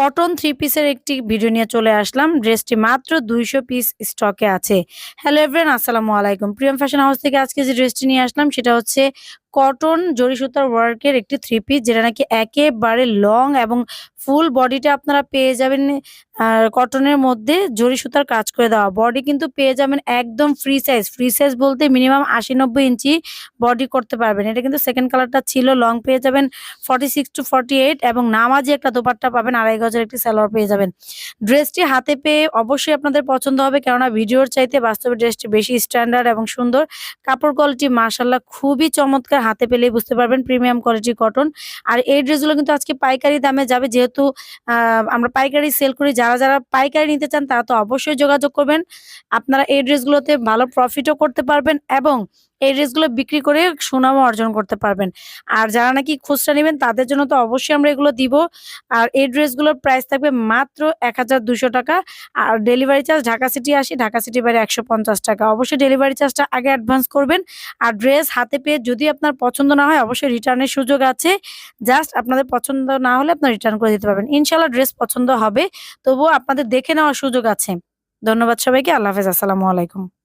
Cotton three পিসের একটি video নিয়ে চলে আসলাম। ড্রেসটি মাত্র দুইশো পিস স্টকে আছে। হ্যালো এভরেন আসসালামু আলাইকুম। প্রিয়ম ফ্যাশন হাউস থেকে আজকে যে ড্রেসটি নিয়ে আসলাম, সেটা হচ্ছে কটন জরি সুতার ওয়ার্কের একটি থ্রি পিস যেটা নাকি একেবারে লং এবং ফুল বডিটা আপনারা পেয়ে যাবেন কটনের মধ্যে জরি সুতার কাজ করে দেওয়া। বডি কিন্তু পেয়ে যাবেন একদম ফ্রি সাইজ ফ্রি সাইজ বলতে মিনিমাম আশি নব্বই ইঞ্চি বডি করতে পারবেন। এটা কিন্তু সেকেন্ড কালারটা ছিল লং পেয়ে যাবেন forty six to forty eight এবং নামাজি একটা দোপাট্টা পাবেন, আড়াই গজের একটি স্যালোয়ার পেয়ে যাবেন। ড্রেসটি হাতে পেয়ে অবশ্যই আপনাদের পছন্দ হবে, কেননা ভিডিওর চাইতে বাস্তবে ড্রেসটি বেশি স্ট্যান্ডার্ড এবং সুন্দর। কাপড় কোয়ালিটি মার্শাল্লাহ খুবই চমৎকার। হাতে পেলেই বুঝতে পারবেন প্রিমিয়াম কোয়ালিটি কটন আর এই ড্রেসগুলো কিন্তু আজকে পাইকারি দামে যাবে, যেহেতু আমরা পাইকারি সেল করি। যারা যারা পাইকারি নিতে চান, তারা তো অবশ্যই যোগাযোগ করবেন। আপনারা এই ড্রেসগুলোতে ভালো প্রফিটও করতে পারবেন এবং এই ড্রেসগুলো বিক্রি করে সুনামও অর্জন করতে পারবেন। আর যারা নাকি খুচরা নেবেন, তাদের জন্য তো অবশ্যই আমরা এগুলো দিব। আর এই ড্রেসগুলোর প্রাইস থাকবে মাত্র এক টাকা। আর ডেলিভারি চার্জ ঢাকা সিটি আসি, ঢাকা সিটি বাইরে একশো পঞ্চাশ টাকা। অবশ্যই ডেলিভারি চার্জটা আগে অ্যাডভান্স করবেন। আর ড্রেস হাতে পেয়ে যদি আপনার পছন্দ না হয়, অবশ্যই রিটার্নের সুযোগ আছে। জাস্ট আপনাদের পছন্দ না হলে আপনার রিটার্ন করে দিতে পারবেন। ইনশাল্লাহ ড্রেস পছন্দ হবে। তবুও আপনাদের দেখে নেওয়ার সুযোগ আছে। ধন্যবাদ সবাইকে। আল্লাহ হাফেজ। আসসালামু আলাইকুম।